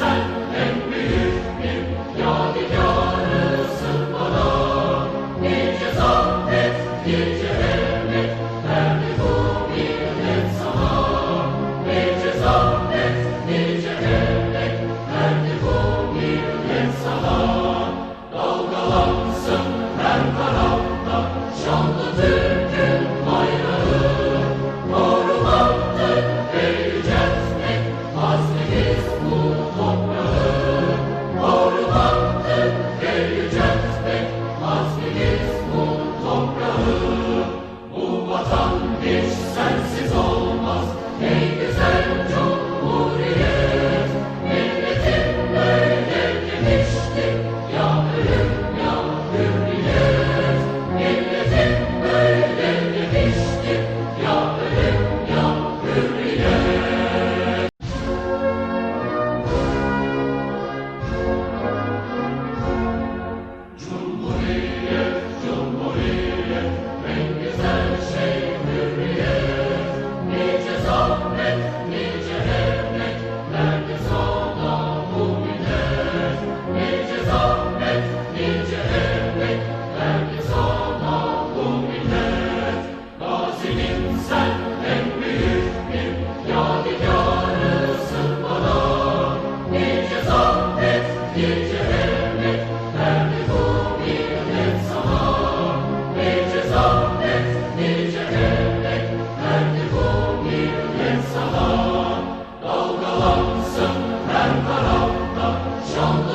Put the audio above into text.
sun. Hiç sensiz olmaz ey güzel shalom, shalom.